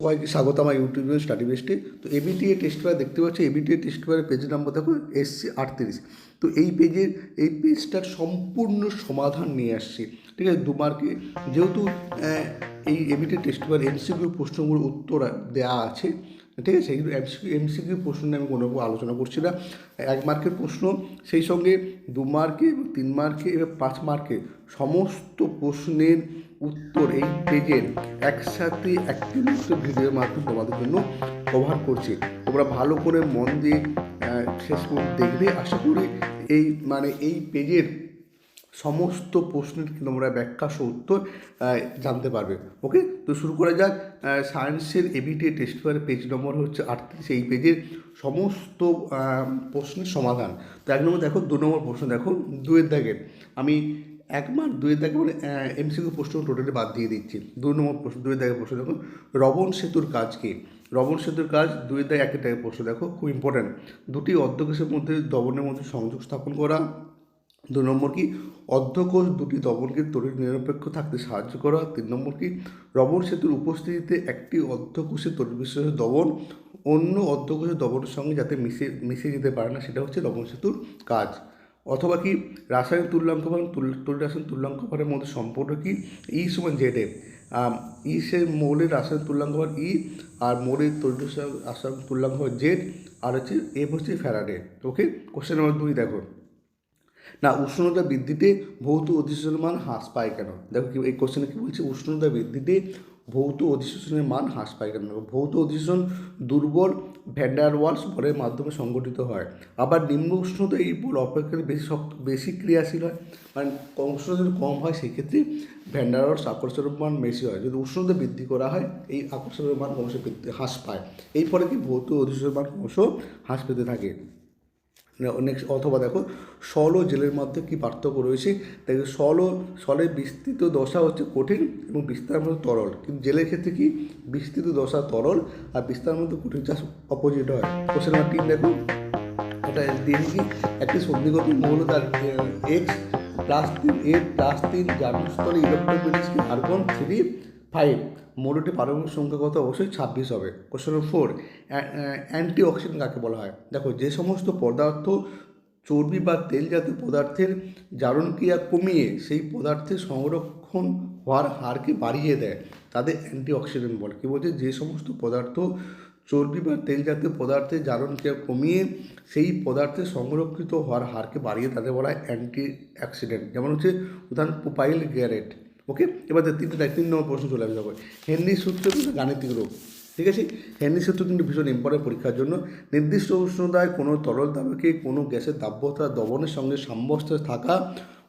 সবাইকে স্বাগত আমার ইউটিউব স্টাডি বেস্টে তো এবিটিএ টেস্ট পেপার দেখতে পাচ্ছি এবিটিএ টেস্ট পেপারের পেজ নাম্বার দেখো এসসি আটত্রিশ। তো এই পেজের এই পেজটার সম্পূর্ণ সমাধান নিয়ে আসছে। ঠিক আছে, দু মার্কে যেহেতু এই এবিটি টেস্ট পেপার এমসিকিউ প্রশ্নগুলোর উত্তর দেওয়া আছে, ঠিক আছে এইগুলো এমসিকিউ এমসিকিউ প্রশ্ন নিয়ে আমি কোনো রকম আলোচনা করছি না। এক মার্কের প্রশ্ন, সেই সঙ্গে দু মার্কে তিন মার্কে এবং পাঁচ মার্কে সমস্ত প্রশ্নের উত্তর এই পেজের একসাথে একটি মাত্র ভিডিওর মাধ্যমে তোমাদের জন্য কভার করছি। তোমরা ভালো করে মন দিয়ে শেষ পর্যন্ত দেখবে। আশা করি এই মানে এই পেজের সমস্ত প্রশ্নের তোমরা ব্যাখ্যা সহ উত্তর জানতে পারবে। ওকে তো শুরু করা যাক। সায়েন্সের এবিটি টেস্ট পেপারের পেজ নম্বর হচ্ছে আটত্রিশ। এই পেজের সমস্ত প্রশ্নের সমাধান। তো এক নম্বর দেখো, দু নম্বর প্রশ্ন দেখো। দুয়ের দাগের আমি এক মার্ক দুয়ের দাগে মানে এমসিকিউ প্রশ্ন টোটালি বাদ দিয়ে দিচ্ছি। দুই নম্বর প্রশ্ন দুয়ের দাগের প্রশ্ন দেখো। রবণ সেতুর কাজ কি? রবণ সেতুর কাজ দুয়ের দাগে একের দাগের প্রশ্ন দেখো, খুব ইম্পর্ট্যান্ট দুটি অর্ধকোষের মধ্যে দবনের মধ্যে সংযোগ স্থাপন করা। দু নম্বর কি? অর্ধকোষ দুটি দবনকে তড়িৎ নিরপেক্ষ থাকতে সাহায্য করা। তিন নম্বর কি? রবণ সেতুর উপস্থিতিতে একটি অর্ধকোষের তড়িৎ বিশ্বাসের দবন, অন্য অর্ধকোষের দবনের সঙ্গে যাতে মিশে মিশে যেতে পারে না, সেটা হচ্ছে লবণ সেতুর কাজ। অথবা কি রাসায়নিক তুল্যাঙ্কভার তুল রাসায়নিক তুল্যাঙ্কভারের মধ্যে সম্পর্ক কি? ই সমান জেড ই সে মৌলের রাসায়নিক তুল্যাঙ্কভার ই আর মৌলের রাসায়নিক তুল্যাঙ্কভার জেড আর হচ্ছে এফ হচ্ছে ফ্যারাডে ওকে কোশ্চেন নাম্বার দুই দেখো। না, উষ্ণতা বৃদ্ধিতে ভৌত অধিশোষণের মান হ্রাস পায় কেন? দেখো কি, এই কোশ্চেনে কি বলছে? উষ্ণতা বৃদ্ধিতে ভৌত অধিশোষণের মান হ্রাস পায় কেন? ভৌত অধিশোষণ দুর্বল ভ্যান্ডার ওয়ালস বলের মাধ্যমে সংগঠিত হয়। আবার নিম্ন উষ্ণতা এই বল অপেক্ষা বেশি শক্ত, বেশি ক্রিয়াশীল হয়। মানে উষ্ণতা যদি কম হয়, সেক্ষেত্রে ভ্যান্ডার ওয়ালস আকর্ষণের মান বেশি হয়। যদি উষ্ণতা বৃদ্ধি করা হয়, এই আকর্ষণের মান ক্রমশ হ্রাস পায়। এই ফলে কি ভৌত অধিষ্ঠ মান ক্রমশ হ্রাস পেতে থাকে। নেক্সট অথবা দেখো সল ও জেলের মধ্যে কী পার্থক্য রয়েছে? দেখো সল ও সলের বিস্তৃত দশা হচ্ছে কঠিন এবং বিস্তার মধ্যে তরল। কিন্তু জেলের ক্ষেত্রে কি? বিস্তৃত দশা তরল আর বিস্তার মধ্যে কঠিন চাষ অপোজিট হয়। কোশ্চেন নাম্বার তিন দেখো। এটা দিয়ে কি? একটি সন্ধিগত মৌল তার এক্স প্লাস তিন এ প্লাস তিন জার্মস্থলে ইলেকট্রোপেটিক্সকে আর্গন থ্রি ফাইভ মৌলটি পারমাণবিক সংখ্যা কত অবশ্যই ছাব্বিশ হবে। কোশ্চেন ফোর অ্যান্টি অক্সিডেন্ট কাকে বলা হয়? দেখো, যে সমস্ত পদার্থ চর্বি বা তেল জাতীয় পদার্থের জারণ ক্রিয়া কমিয়ে সেই পদার্থের সংরক্ষণ হওয়ার হারকে বাড়িয়ে দেয়, তাদের অ্যান্টি অক্সিডেন্ট বলে। কী বলছে? যে সমস্ত পদার্থ চর্বি বা তেল জাতীয় পদার্থের জারণ ক্রিয়া কমিয়ে সেই পদার্থের সংরক্ষিত হওয়ার হারকে বাড়িয়ে তাদের বলা হয় অ্যান্টি অ্যাক্সিডেন্ট যেমন হচ্ছে, উদাহরণ পোপাইল গ্যারেট ওকে এবার তিন তিন নম্বর প্রশ্ন চলে আসবে দেখো। হেনরি সূত্র কিন্তু গাণিতিক রূপ, ঠিক আছে? হেনরি সূত্র কিন্তু ভীষণ ইম্পর্টেন্ট পরীক্ষার জন্য। নির্দিষ্ট উষ্ণতায় কোনো তরল দাবকে কোনো গ্যাসের দাব্যতা দবনের সঙ্গে সাম্যস্থায় থাকা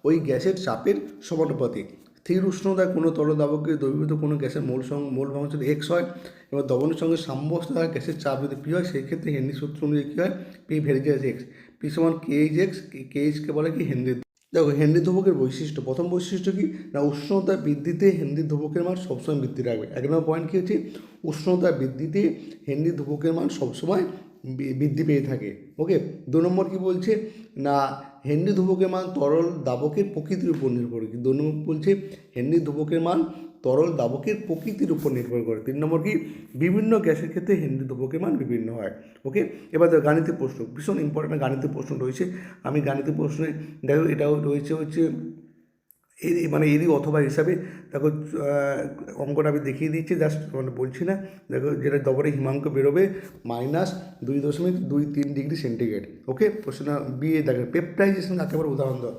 ওই গ্যাসের চাপের সমানুপাতিক। স্থির উষ্ণতায় কোনো তরল দাবকে দ্রবীভূত কোনো গ্যাসের মূল মূল ভাঙ যদি এক্স হয়, এবার দবনের সঙ্গে সাম্যস্থায় গ্যাসের চাপ যদি পি হয় সেই ক্ষেত্রে হেনরি সূত্র অনুযায়ী কী হয়? পি ভেরিজেস এক্স পি সমান K H X K HK বলে কি? হেনরি দেখো হেনরি ধ্রুবকের বৈশিষ্ট্য, প্রথম বৈশিষ্ট্য কি? না, উষ্ণতা বৃদ্ধিতে হেনরি ধ্রুবকের মান সবসময় বৃদ্ধি রাখবে। এক নম্বর পয়েন্ট কী হচ্ছে? উষ্ণতা বৃদ্ধিতে হেনরি ধ্রুবকের মান সবসময় বৃদ্ধি পেয়ে থাকে। ওকে দু নম্বর কি বলছে? না হেনরি ধ্রুবকের মান তরল দাবকের প্রকৃতির উপর নির্ভর করে। দু নম্বর বলছে, হেনরি ধ্রুবকের মান তরল দাবকের প্রকৃতির উপর নির্ভর করে। তিন নম্বর কি? বিভিন্ন গ্যাসের ক্ষেত্রে হেনরি ধ্রুবকের মান বিভিন্ন হয়। ওকে? এবার গাণিতিক প্রশ্ন। ভীষণ ইম্পর্টেন্ট গাণিতিক প্রশ্ন রয়েছে। আমি গাণিতিক প্রশ্নে দেখো, এটাও রয়েছে হচ্ছে এর মানে এরই অথবা হিসাবে দেখো অঙ্কটা আমি দেখিয়ে দিচ্ছি জাস্ট মানে বলছি না। দেখো, যেটা দবরে হিমাঙ্ক বেরোবে মাইনাস দুই দশমিক দুই তিন ডিগ্রি সেন্টিগ্রেড ওকে প্রশ্ন বিয়ে এ, দেখো পেপটাইজেশন একেবারে উদাহরণ দাও।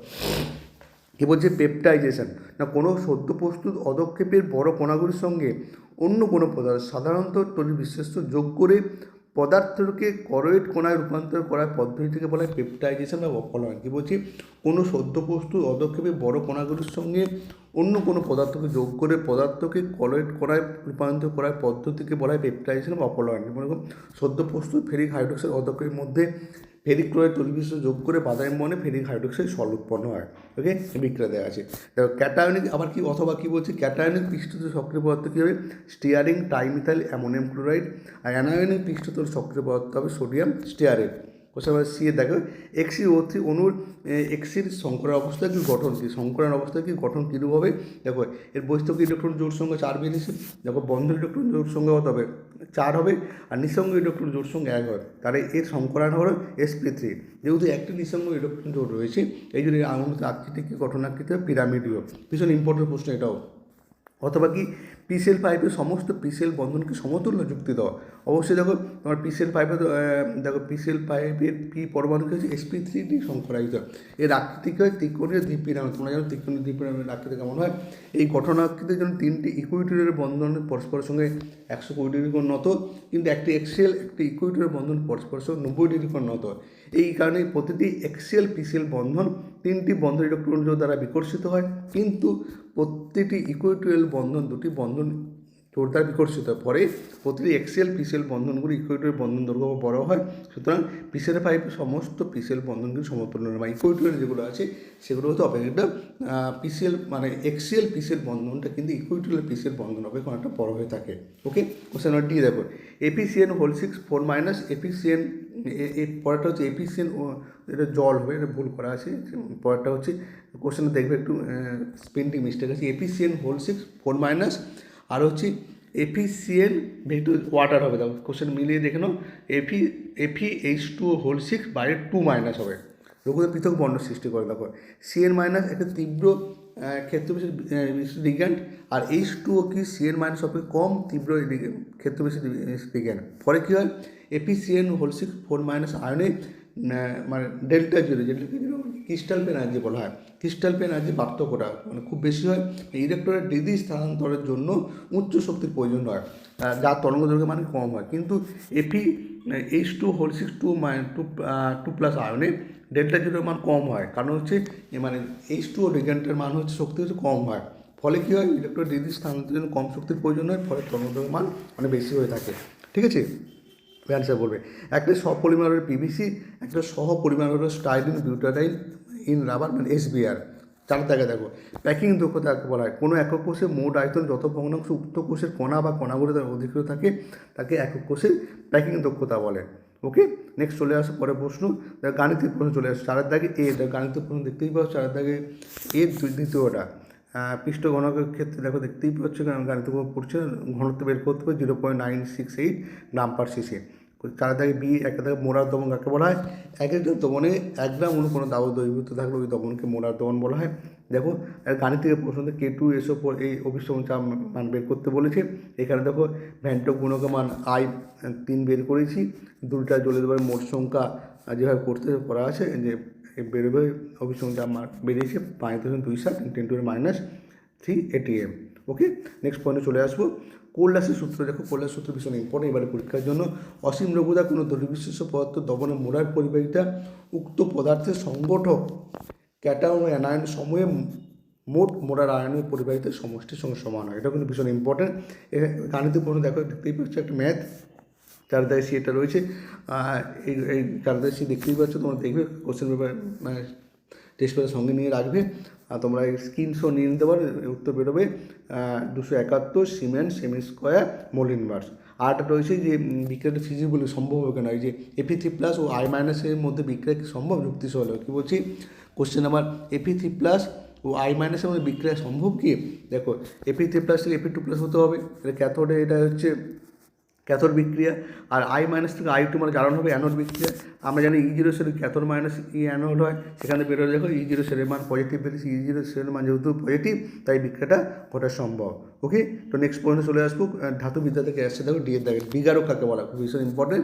কী বলছে পেপটাইজেশন না, কোনো সদ্য প্রস্তুত অদক্ষেপের বড় কণাগুলির সঙ্গে অন্য কোনো পদার্থ, সাধারণত তড়িৎ বিশেষ্য যোগ করে পদার্থকে করয়েড কোনায় রূপান্তর করার পদ্ধতিকে বলা হয় পেপটাইজেশন বা অপলয়ন কী বলছি? কোনো সদ্য প্রস্তুত অদক্ষেপে বড় কণাগুলির সঙ্গে অন্য কোনো পদার্থকে যোগ করে পদার্থকে কলয়েড করায় রূপান্তর করার পদ্ধতিকে বলা হয় পেপটাইজেশন বা অপলয়ন যেমন করুন সদ্য প্রস্তুত ফেরিক হাইড্রোক্সাইড অদক্ষেপের মধ্যে ফেরিক ক্লোরাইড তৈরিবিষ্ট যোগ করে বাদামের মনে ফেরিক হাইড্রোক্সাইড সল উৎপন্ন হয় ওকে বিক্রিয়া দেওয়া আছে। দেখো, ক্যাটায়নিক, আবার কি, অথবা কি বলছে? ক্যাটায়নিক পৃষ্ঠতল সক্রিয় পদার্থ কী হবে? Steering, trimethyl, ammonium chloride. আর অ্যানায়নিক পৃষ্ঠতল সক্রিয় পদার্থ হবে sodium stearate. Question number C এ দেখো এক্সি ও থ্রি অনুর এক্সির সংকরের অবস্থা কি গঠন কি? সংকরণ অবস্থা কি? গঠন কীরূপ হবে? দেখো, এর বৈস্তব ইলেকট্রন জোর সংখ্যা চার বেরিয়েছে দেখো, বন্ধ ইলেকট্রন জোর সংখ্যা কত হবে? চার হবে, আর নিঃসঙ্গ ইলেকট্রন জোর সংখ্যা এক হবে। তাহলে এর সংকরণ হলো এসপি থ্রি যেহেতু একটি নিঃসঙ্গ ইলেকট্রন জোর রয়েছে, এই জন্য এই আঙুলের আকৃতি কি গঠন আকৃতি পিরামিডীয়। ভীষণ ইম্পর্টেন্ট প্রশ্ন এটাও। অথবা কি পিসেল পাইপের সমস্ত পিসেল বন্ধনকে সমতুল্য যুক্তি দেওয়া। অবশ্যই দেখো তোমার পাইপে তো, দেখো পিসেল পাইপের পি পরমাণু হচ্ছে এসপি থ্রি ডি সংকরায়িত এর আকৃতিকে হয় ত্রিকোণীয় দ্বীপিরাম তোমরা জানো ত্রিকোণীয় দ্বীপিরামের আকৃতি কেমন হয়? এই গঠন আকৃতির জন্য তিনটি ইকুইটোরিয়ার বন্ধন পরস্পরের সঙ্গে একশো কুড়ি ডিগ্রি কোণ নত কিন্তু একটি এক্সেল একটি ইকুইটোরিয়ার বন্ধন পরস্পরের সঙ্গে নব্বই ডিগ্রি কোণ নত। এই কারণে প্রতিটি এক্সেল পিসেল বন্ধন তিনটি বন্ধন ইলেকট্রন দ্বারা বিকর্ষিত হয় কিন্তু প্রতিটি ইকুইটোরিয়াল বন্ধন দুটি বন্ধন জোরদার বিকর্ষিত। পরে প্রতিটি এক্সেল পিসেল বন্ধনগুলি ইকুইটোরিয়াল বন্ধন দৈর্ঘ্য বড় হয়। সুতরাং পিসেল পাইপের সমস্ত পিসেল বন্ধনগুলি নয়। বা ইকুইটোরিয়াল যেগুলো আছে, সেগুলো হতে অপেক্ষা পিসেল মানে এক্সেল পিসেল বন্ধনটা কিন্তু ইকুইটোরিয়াল পিসেল বন্ধন অপেক্ষা অনেকটা বড় হয়ে থাকে। ওকে? কোশ্চেন ডি দেখো। এপিসিএন হোল সিক্স ফোর মাইনাস এপিসিএন পরেরটা হচ্ছে এপিসিএন এটা জল হবে, এটা ভুল করা আছে। পরেরটা হচ্ছে কোশ্চেনে দেখবে একটু স্পেন্টিং মিস্টেক আছে। এপিসিএন হোল সিক্স ফোর মাইনাস আর হচ্ছে এফিসিএল ভেটু ওয়াটার হবে দেখো কোশ্চেন মিলিয়ে দেখে নাও। এফি এফি এইচ টু হোল সিক্স বাইরে টু মাইনাস হবে। রঘুদের পৃথক বর্ণ সৃষ্টি করে দেখো। সিএন মাইনাস একটা তীব্র আহ, ক্ষেত্র বিশেষ লিগ্যান্ড আর এইচ টু কি সিএন মাইনাস হবে কম তীব্র লিগ্যান্ড, ক্ষেত্র বিশেষ লিগ্যান্ড ফলে কী হয়? এপিসিএন হোল সিক্স ফোর মাইনাস আয়নে মানে ডেল্টা জিরো যেটাকে ক্রিস্টাল পেন এনার্জি বলা হয়। ক্রিস্টাল পেন এনার্জি পার্থক্যটা মানে খুব বেশি হয়। ইলেকট্রনের ডিগ্রি স্থানান্তরের জন্য উচ্চ শক্তির প্রয়োজন হয় যা তরঙ্গ দৈর্ঘ্য মানে কম হয়। কিন্তু AP H two whole six two মাই টু টু প্লাস আয়নে ডেল্টা জিরোর মান কম হয়। কারণ হচ্ছে মানে এইচ টু ও লিগ্যান্টের মান হচ্ছে শক্তি হচ্ছে কম হয়। ফলে কী হয়? ইলেকট্রন ডিগ্রি স্থানান্তরের জন্য কম শক্তির প্রয়োজন হয়, ফলে তরঙ্গ দৈর্ঘ্যের মান অনেক বেশি হয়ে থাকে। ঠিক আছে? অ্যান্সার বলবে, একটা সপরিমাণের পিভিসি একটা সহ পরিমাণ পরিমাণের স্টাইলিন বিউটারাইল ইন রাবার মানে এসবিআর চার দাগে দেখো প্যাকিং দক্ষতা বলা হয়। কোনো একক কোষে মোট আয়তন যত ভগ্নাংশ উক্ত কোষের কণা বা কণাগুলো তার অধিকৃত থাকে, তাকে একক কোষের প্যাকিং দক্ষতা বলে। ওকে নেক্সট চলে আসে পরে প্রশ্ন। দেখো গাণিতিক প্রশ্ন চলে আসে। চারের দাগে এ দেখো গাণিতিক প্রশ্ন দেখতেই পাচ্ছ, চারের দাগে এ দ্বিতীয়টা। পৃষ্ঠ ঘনকের ক্ষেত্রে দেখো দেখতেই পাচ্ছ কারণ প্রশ্ন পড়ছে, ঘনত্ব বের করতে হবে zero point nine six eight gram per CC চার দাগে বি এক দাগে মোড়ার দমন কাকে বলা হয়? এক একটা দমনে এক গ্রাম অনু কোনো দাও দ্রবীভূত থাকলে ওই দমনকে মোড়ার দমন বলা হয়। দেখো, আর গাণিতিক প্রশ্ন কে টু পর এই অভিসম চাপ মান বের করতে বলেছে। এখানে দেখো ভ্যান্টক গুণকে মান আই তিন বের করেছি। দুটা জ্বলে দেবার মোট সংখ্যা যেভাবে করতে করা আছে, যে বেরোবে চাপ মান বেরিয়েছে পাঁচ দশমিক দুই সাত ten to minus three ATM okay next পয়েন্টে চলে আসব। কোল্লাসের সূত্র দেখো। কোল্লাসের সূত্র ভীষণ ইম্পর্টেন্ট এবারে পরীক্ষার জন্য অসীম লঘুদা কোনো দরিবিশেষ পদার্থ দমনে মোড়ার পরিবাহিতা উক্ত পদার্থের সংগঠক ক্যাটায়ন অ্যানায়ন সময়ে মোট মোড়ার আয়নের পরিবাহিতার সমষ্টির সঙ্গে সমান হয়। এটা কিন্তু ভীষণ ইম্পর্টেন্ট গাণিতিক প্রশ্ন দেখো, দেখতেই পাচ্ছ একটা ম্যাথ চারদায় সি এটা রয়েছে এই এই সি দেখতেই পাচ্ছ, তোমরা দেখবে কোশ্চেন পেপার মানে টেস্ট পেপার সঙ্গে নিয়ে রাখবে। আর তোমরা স্ক্রিনশট নিয়ে নিতে পারো উত্তর বেরোবে দুশো একাত্তর সিমেন্ট সেমি স্কোয়ার মোলিন মার্স আরটা রয়েছে যে বিক্রিয়াটা ফিজিবলি সম্ভব হবে কেন? এই যে AP three plus O I মাইনাসের মধ্যে বিক্রিয়া কি সম্ভব? যুক্তি সহল কী বলছি কোশ্চেন নাম্বার এপি থ্রি প্লাস ও আই মাইনাসের মধ্যে বিক্রিয়া সম্ভব কি? দেখো এপি থ্রি প্লাস থেকে এপি টু প্লাস হতে হবে। এটা ক্যাথোডে এটা হচ্ছে ক্যাথোড বিক্রিয়া, আর আই মাইনাস থেকে আই টু মানে জ্বালানো হবে অ্যানোড বিক্রিয়া। আমরা জানি ই জিরো সেলের ক্যাথোড মাইনাস ই অ্যানোড হয়, সেখানে বেরোয় দেখো ই জিরো সেলের মান পজিটিভ বেরিয়েছে ই জিরো সেলের মান যেহেতু পজিটিভ তাই বিক্রিয়াটা ঘটা সম্ভব। ওকে তো নেক্সট পয়েন্টে চলে আসব ধাতুবিদ্যা থেকে আসছে দেখো ডিএর দেখে বিগারক কাকে বলা ভীষণ ইম্পর্টেন্ট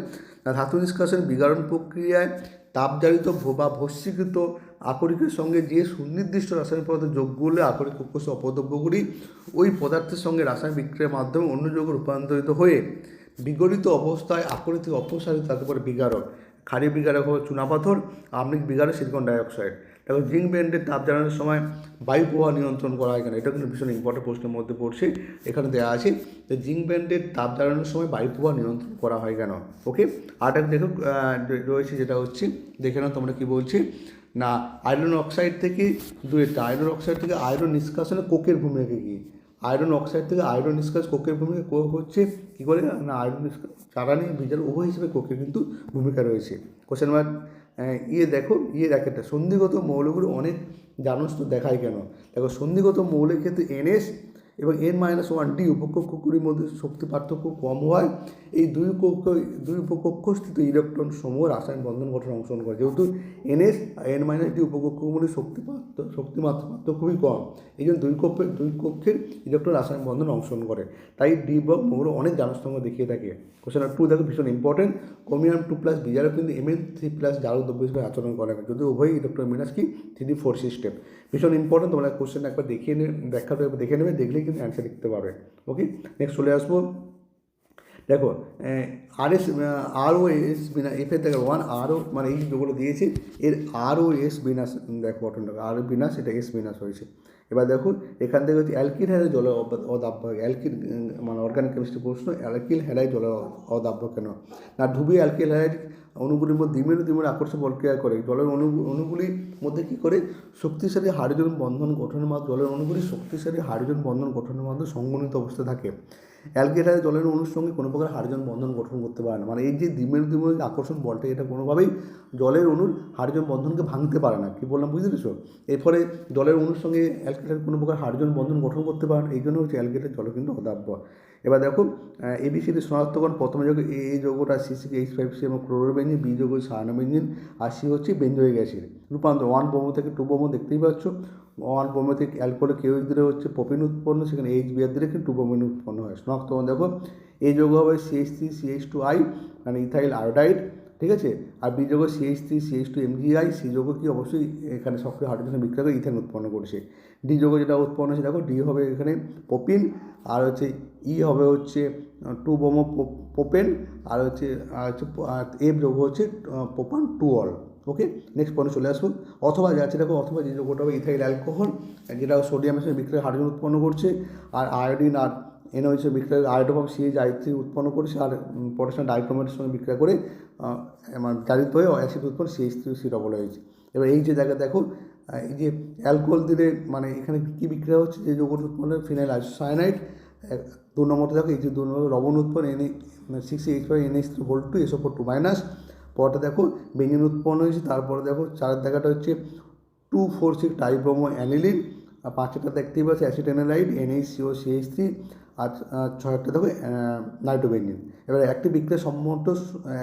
ধাতু নিষ্কাশন বিগারণ প্রক্রিয়ায় তাপজারিত বা ভস্মীকৃত আকরিকের সঙ্গে যে সুনির্দিষ্ট রাসায়নিক পদার্থ যোগ করলে আকরিক কোষ অপদ্রব্যগুলি ওই পদার্থের সঙ্গে রাসায়নিক বিক্রিয়ার মাধ্যমে অন্য যৌগে রূপান্তরিত হয়ে বিগলিত অবস্থায় আকরিক থেকে অপসারিত তাকে পরে বিগারক। খারি বিগারক হবে চুনাপাথর, আম্লিক বিগারক সিলিকন ডাইঅক্সাইড। দেখো, জিঙ্ক ব্যান্ডের তাপ জ্বালানোর সময় বায়ু প্রবাহ নিয়ন্ত্রণ করা হয় কেন? এটা কিন্তু ভীষণ ইম্পর্টেন্ট প্রশ্নের মধ্যে পড়ছে, এখানে দেওয়া আছে যে জিঙ্ক ব্যান্ডের তাপ জ্বালানোর সময় বায়ু প্রবাহ নিয়ন্ত্রণ করা হয় কেন? ওকে আরেকটা দেখো রয়েছে যেটা হচ্ছে, দেখে নাও তোমরা কী বলছি। না, আয়রন অক্সাইড থেকে দুইটা আয়রন অক্সাইড থেকে আয়রন নিষ্কাশনে কোকের ভূমিকা কী? আয়রন অক্সাইড থেকে আয়রন নিষ্কাশ কোকের ভূমিকা হচ্ছে কী করে? না আয়রন নিষ্কাশ জ্বালানি বিজার উভয় হিসেবে কোকের কিন্তু ভূমিকা রয়েছে। কোশ্চেন নাম্বার ইয়ে দেখো ইয়ে একটা সন্ধিগত মৌলগুলো অনেক জানস তো দেখায় কেন? দেখো, সন্ধিগত মৌলের ক্ষেত্রে এনএস এবং এন মাইনাস ওয়ান ডি উপকক্ষগুলির মধ্যে শক্তি পার্থক্য কম হয়। এই দুই কক্ষ দুই উপকক্ষস্থিত ইলেকট্রন সমূহ রাসায়নিক বন্ধন গঠন অংশগ্রহণ করে। যেহেতু এনএস এন মাইনাস ডি উপকক্ষগুলির শক্তি শক্তি মাত্রা খুবই কম। এই জন্য দুই কক্ষের দুই কক্ষের ইলেকট্রন রাসায়নিক বন্ধন অংশগ্রহণ করে। তাই ডি বা মৌল অনেক জানস্তম্ভ দেখিয়ে থাকে। কোশ্চেন টু দেখো, ভীষণ ইম্পর্টেন্ট কোমিয়াম টু প্লাস বিজারও কিন্তু এমএন থ্রি প্লাস জারক দ্রব্য হিসেবে আচরণ করে না। যদি উভয় ইলেকট্রন মিনাস কি? থ্রি ডি ফোর সিস্টেম ভীষণ ইম্পর্টেন্ট তোমরা কোশ্চেন একবার দেখিয়ে নেবে একবার দেখে নেবে। দেখলেই কিন্তু অ্যান্সার লিখতে পারবে ওকে নেক্সট চলে আসব। দেখো আর এস আরও এস বিনা এফ এর দেখো ওয়ান আরও মানে এই যেগুলো দিয়েছে, এর আরও এস বিনাশ, দেখো বটনটা আর বিনাশ, এটা এস বিনাশ হয়েছে। এবার দেখুন, এখান থেকে হচ্ছে অ্যালকিল হ্যালাই জলের অদাব্য অ্যালকিল মানে অর্গানিক কেমিস্ট্রি প্রশ্ন, অ্যালকিল হ্যালাই জলের অদাব্য কেন? না ডুবি অ্যালকিল হ্যারাই অণুগুলির মধ্যে দ্বিমেরু দ্বিমেরু আকর্ষণ প্রক্রিয়া করে। জলের অণু অণুগুলির মধ্যে কী করে? শক্তিশালী হাইড্রোজেন বন্ধন গঠনের মাধ্যমে, জলের অণুগুলি শক্তিশালী হাইড্রোজেন বন্ধন গঠনের মাধ্যমে সংগঠিত অবস্থায় থাকে। অ্যালকেটারে জলের অণুর সঙ্গে কোনো প্রকার হাইড্রোজেন বন্ধন গঠন করতে পারে না। মানে এই যে দ্বিমেরু যে আকর্ষণ বলটা, এটা কোনোভাবেই জলের অণুর হাইড্রোজেন বন্ধনকে ভাঙতে পারে না। কি বললাম, বুঝতে পেরেছ? এর ফলে জলের অণুর সঙ্গে অ্যালকেটার কোনো প্রকার হাইড্রোজেন বন্ধন গঠন করতে পারে না, এই জন্য হচ্ছে অ্যালকেটার জল কিন্তু অদাব্য। এবার দেখো এবিসিডি শনাক্তকরণ প্রথমে যোগ, A যৌগটা C C H five C এবং ক্লোরোবেঞ্জিন বি যৌগ সায়ানোবেঞ্জিন আর সি হচ্ছে বেঞ্জয়িক অ্যাসিড রূপান্তর ওয়ান বোমো থেকে টু বোমো দেখতেই পাচ্ছ। ওয়ান বোমো থেকে অ্যালকোহল কেউ দিলে হচ্ছে পপিন উৎপন্ন, সেখানে এইচ বিয়ার দিলে কিন্তু বোমিন উৎপন্ন হয়। স্নক শনাক্তকরণ দেখো, এই যোগ হবে CH three CH two I মানে ইথাইল আয়োডাইড, ঠিক আছে? আর বি যোগ CH three CH two MGI C যোগ কি অবশ্যই এখানে সক্রিয় হাইড্রোজেন বিক্রিয়া করে ইথেন উৎপন্ন করছে। ডি যোগ যেটা উৎপন্ন হচ্ছে দেখো, ডি হবে এখানে পপিন আর হচ্ছে ই হবে হচ্ছে টু বোমো পোপেন আর হচ্ছে আর হচ্ছে এফ যোগ হচ্ছে propan two ol okay next পয়েন্টে চলে আসব অথবা যাচ্ছে দেখো অথবা যে যোগটা হবে ইথাইল অ্যালকোহল যেটা সোডিয়ামের সঙ্গে বিক্রিয়া হাইড্রোজেন উৎপন্ন করছে, আর আয়োডিন আর এন হচ্ছে বিক্রিয়া আয়োডোপাম সিএইচ আই থ্রি উৎপন্ন করছে, আর পটাশিয়াম ডাইক্রোমেটের সঙ্গে বিক্রিয়া করে জারিত হয়ে অ্যাসিড উৎপন্ন সিএইচ থ্রি সি ডবল হয়েছে এবার এই যে জায়গা দেখো এই যে অ্যালকোহল দিলে মানে এখানে কী বিক্রিয়া হচ্ছে, যে যৌগটা উৎপন্ন ফিনাইল আইসোসায়ানাইড দু নম্বরটা দেখো, এই যে দু নম্বর লবণ উৎপন্ন এনে six H five N H three whole two SO four two minus পরটা দেখো বেঞ্জিন উৎপন্ন হয়েছে, তারপরে দেখো চারের দেখাটা হচ্ছে two four six tribromo aniline আর পাঁচটা দেখতেই পাচ্ছি acetanilide NH CO CH three আর ছয়টা দেখো নাইট্রোবেঞ্জিন এবার একটি বিক্রিয়া সম্মত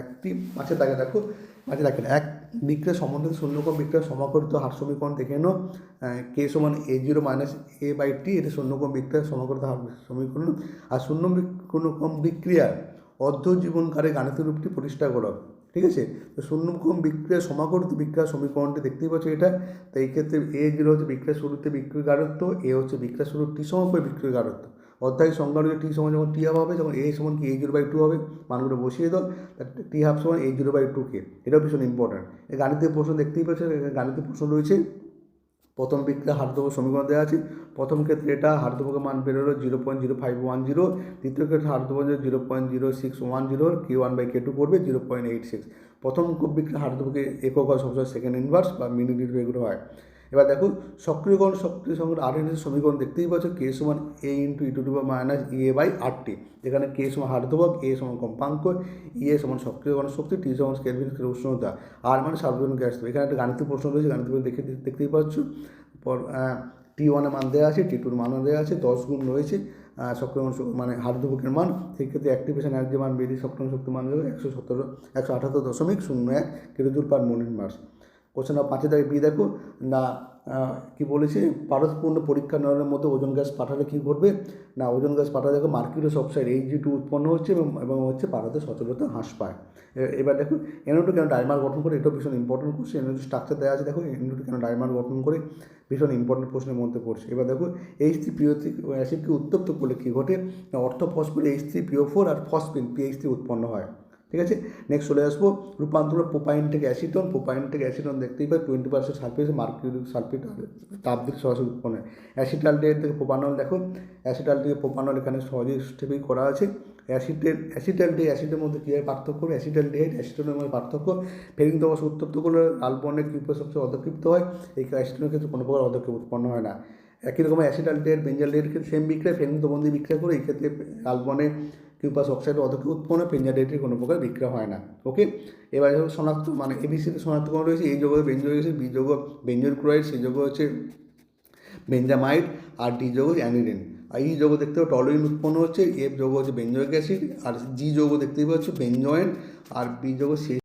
একটি পাঁচের দাগে দেখো পাঁচে দেখেন, এক বিক্রিয়া সম্বন্ধিত শূন্যকম বিক্রিয়া সমাকরিত হার সমীকরণ দেখে নাও কে সমান A zero minus A by T এটা শূন্যকম বিক্রিয়া সমাকরিত হার সমীকরণ আর শূন্য শূন্যকম বিক্রিয়ার অর্ধ জীবনকারে গাণিতিক রূপটি প্রতিষ্ঠা করো। ঠিক আছে? তো শূন্যকম বিক্রিয়া সমাকরিত বিক্রিয়া সমীকরণটি দেখতেই পাচ্ছ এটা। তো এই ক্ষেত্রে এ জিরো হচ্ছে বিক্রিয়া শুরুতে বিক্রয় গারত্ব এ হচ্ছে বিক্রিয়া শুরু টি সময় বিক্রয় গারত্ব অধ্যায় সংজ্ঞা অনুযায়ী টি সময় যখন টি হাফ হবে, যখন এ সমান কি এ জিরো বাই টু হবে, মানগুলো বসিয়ে দাও। টি হাফ সমান A zero by two K এটাও ভীষণ ইম্পর্ট্যান্ট গাণিতিক প্রশ্ন দেখতেই পাচ্ছ গাণিতিক প্রশ্ন রয়েছে। প্রথম বিক্রিয়া হার্দব সমীকরণ দেওয়া আছে। প্রথম ক্ষেত্রে এটা হার্দবকের মান বেরোলো zero point zero five one zero. দ্বিতীয় ক্ষেত্রে হার্দব zero point zero six one zero K one by K two করবে জিরো পয়েন্ট এইট সিক্স। প্রথম বিক্রি হার্দবকে একক হয় সবসময় সেকেন্ড ইনভার্স বা মিনিট এগুলো হয়। এবার দেখো সক্রিয়করণ সক্রিয় সংখ্যার আর এন সমীকরণ দেখতেই পাচ্ছ কে সমান A into E to to minus E A by R T যেখানে কে সমান হার্দবক এ সমান কম্পাঙ্ক ই এ সমান সক্রিয়করণ শক্তি টি সমান কেলভিন উষ্ণতা আর মানে সার্বজনীন গ্যাস এখানে একটা গাণিতিক প্রশ্ন রয়েছে, গাণিতিক দেখে দেখতেই পাচ্ছ। পর টি ওয়ানের মান দেওয়া আছে টি টুর মানও দেওয়া আছে, দশ গুণ রয়েছে সক্রিয় মানে হার্দবকের মান। সেক্ষেত্রে অ্যাক্টিভেশন এনার্জি মান বেরিয়ে সক্রিয় শক্তি মান একশো সতেরো, একশো আঠাত্তর দশমিক শূন্য এক কিলোজুল পার মোনিট মাস কোশ্চেন পাঁচে দাগে বি দেখো না কি বলেছে পারস্পূর্ণ পরীক্ষা নয়নের মধ্যে ওজন গ্যাস পাঠালে কী ঘটবে? না, ওজন গ্যাস পাঠালে দেখো mercurous oxide H G two উৎপন্ন হচ্ছে এবং হচ্ছে পারদের সচলতা হ্রাস পায়। এবার দেখো এনওটু কেন ডাইমার গঠন করে, এটাও ভীষণ ইম্পর্টেন্ট কোশ্চেন এনওটু স্ট্রাকচার দেওয়া আছে, দেখো এনওটু কেন ডাইমার গঠন করে, ভীষণ ইম্পর্টেন্ট প্রশ্নের মধ্যে পড়ছে। এবার দেখো এইচ থ্রি পিও থ্রি অ্যাসিডকে উত্তপ্ত করলে কী ঘটে? না অর্থ ফসফোর এইচ থ্রি পিও ফোর আর ফসফিন পিএইচ থ্রি উৎপন্ন হয়। ঠিক আছে? নেক্সট চলে আসব। রূপান্তর পোপাইন থেকে অ্যাসিটন পোপাইন থেকে অ্যাসিটন দেখতেই পাই twenty percent sulphate mercuric sulphate তাপ দিকে সরাসরি উৎপন্ন হয়। অ্যাসিটালডেট থেকে পোপানল দেখো। অ্যাসিটাল থেকে পোপানল এখানে সহজেই স্টেপেই করা আছে। অ্যাসিডের অ্যাসিটালডে অ্যাসিডের মধ্যে কীভাবে পার্থক্য? হবে অ্যাসিটালডেহাইড অ্যাসিটনের মধ্যে পার্থক্য। ফেরিং দবাস উত্তপ্ত করলে লাল বর্ণের কৃপ সবচেয়ে অধক্ষিপ্ত হয়? এই অ্যাসিটনের ক্ষেত্রে কোনো প্রকার অধক্ষেপ উৎপন্ন হয় না। একই রকম অ্যাসিডালটের বেঞ্জালটের ক্ষেত্রে সেম বিক্রিয়া। ফেনুতবন্দি বিক্রিয়া করে এই ক্ষেত্রে আলবনে কিউপাস অক্সাইড অধকে উৎপন্ন পেঞ্জাডেটের কোনো প্রকার বিক্রিয়া হয় না। ওকে এবার শনাক্ত মানে এবিসিতে শনাক্তকরণ রয়েছে, এই যোগ বেঞ্জ রয়েছে বি যোগ, বেঞ্জোর ক্লোরাইড সেই যোগ হচ্ছে বেঞ্জামাইড আর ডি যোগ অ্যানিডেন। আর ই যোগ দেখতে পাবো টলোইন উৎপন্ন হচ্ছে এফ যোগ হচ্ছে বেঞ্জোয়িক অ্যাসিড, আর জি যোগ দেখতে পাচ্ছ বেঞ্জয়েন, আর বি যোগ সি